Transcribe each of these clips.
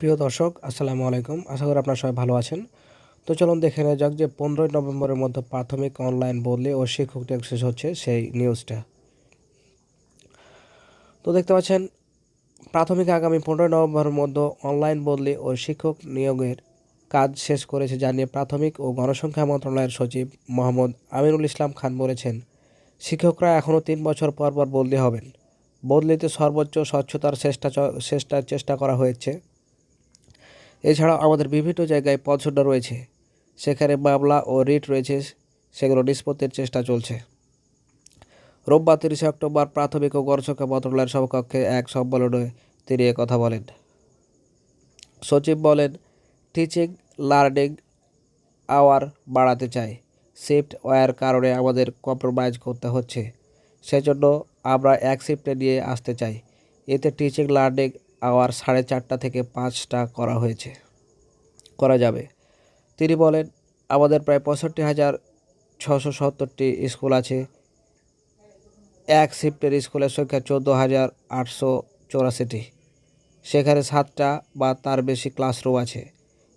প্রিয় দর্শক, আসসালামু আলাইকুম। আশা করি আপনারা সবাই ভালো আছেন। তো চলুন দেখে নেওয়া যাক যে পনেরোই নভেম্বরের মধ্যে প্রাথমিক অনলাইন বদলে ও শিক্ষক নিয়োগ শেষ হচ্ছে সেই নিউজটা। তো দেখতে পাচ্ছেন, প্রাথমিক আগামী পনেরোই নভেম্বরের মধ্যে অনলাইন বদলি ও শিক্ষক নিয়োগের কাজ শেষ করেছে জানিয়ে প্রাথমিক ও গণসংখ্যা মন্ত্রণালয়ের সচিব মোহাম্মদ আমিরুল ইসলাম খান বলেছেন, শিক্ষকরা এখনও তিন বছর পর পর বদলি হবেন। বদলিতে সর্বোচ্চ স্বচ্ছতার চেষ্টা চেষ্টা চেষ্টা করা হয়েছে। এছাড়াও আমাদের বিভিন্ন জায়গায় পদশূন্য রয়েছে। সেখানে মামলা ও রিট রয়েছে, সেগুলো নিষ্পত্তির চেষ্টা চলছে। রোববার তিরিশে অক্টোবর প্রাথমিক ও গণশিক্ষা মন্ত্রণালয়ের সভাকক্ষে এক সম্মেলনে তিনি কথা বলেন। সচিব বলেন, টিচিং, লার্নিং আওয়ার বাড়াতে চাই। শিফট ওয়ার কারণে আমাদের কম্প্রোমাইজ করতে হচ্ছে। সেজন্য আমরা এক শিফটে নিয়ে আসতে চাই। এতে টিচিং, লার্নিং আওয়ার সাড়ে চারটা থেকে পাঁচটা করা হয়েছে। করা যাবে। তিনি বলেন, আমাদের প্রায় পঁয়ষট্টি হাজার ছশো সত্তরটি স্কুল আছে। এক শিফটের স্কুলের সংখ্যা চোদ্দ হাজার আটশো চৌরাশিটি। সেখানে সাতটা বা তার বেশি ক্লাসরুম আছে।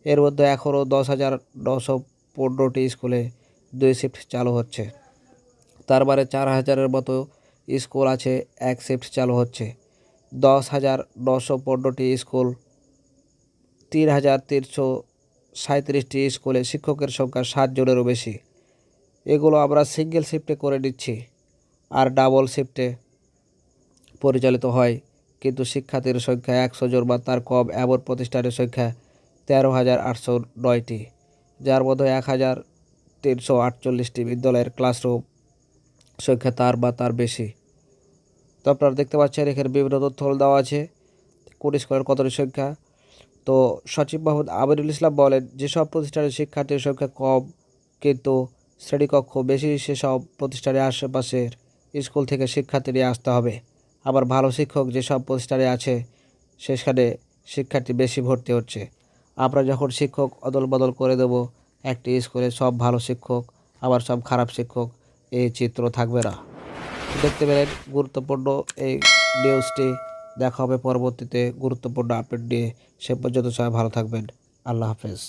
এর মধ্যে এখনও দশ হাজার নশো পনেরোটি স্কুলে দুই শিফট চালু হচ্ছে। তার মানে চার হাজারের মতো স্কুল আছে, এক শিফট চালু হচ্ছে। দশ হাজার নশো পনেরোটি স্কুল, তিন হাজার তিনশো সাঁত্রিশটি স্কুলে শিক্ষকের সংখ্যা ষাট জনেরও বেশি। এগুলো আমরা সিঙ্গেল শিফটে করে নিচ্ছি আর ডাবল শিফটে পরিচালিত হয়। কিন্তু শিক্ষার্থীর সংখ্যা একশো জন বা তার কম এমন প্রতিষ্ঠানের সংখ্যা তেরো হাজার আটশো নয়টি, যার মধ্যে এক হাজার তিনশো আটচল্লিশটি বিদ্যালয়ের ক্লাসরুম সংখ্যা তার বা তার বেশি। তো আপনারা দেখতে পাচ্ছেন, এখানে বিভিন্ন তথ্য দেওয়া আছে কোন স্কুলের কতটি সংখ্যা। তো সচিব মোহাম্মদ আমিরুল ইসলাম বলেন, যেসব প্রতিষ্ঠানের শিক্ষার্থীর সংখ্যা কম, কিন্তু শ্রেণীকক্ষ বেশি, সেসব প্রতিষ্ঠানের আশেপাশের স্কুল থেকে শিক্ষার্থী নিয়ে আসতে হবে। আবার ভালো শিক্ষক যেসব প্রতিষ্ঠানে আছে, সেখানে শিক্ষার্থী বেশি ভর্তি হচ্ছে। আমরা যখন শিক্ষক অদল বদল করে দেব, একটি স্কুলে সব ভালো শিক্ষক, আবার সব খারাপ শিক্ষক, এই চিত্র থাকবে না। দেখতে পেলেন গুরুত্বপূর্ণ এই নিউজটি দেখা হবে পরবর্তীতে গুরুত্বপূর্ণ আপডেট নিয়ে। সে পর্যন্ত সবাই ভালো থাকবেন। আল্লাহ হাফেজ।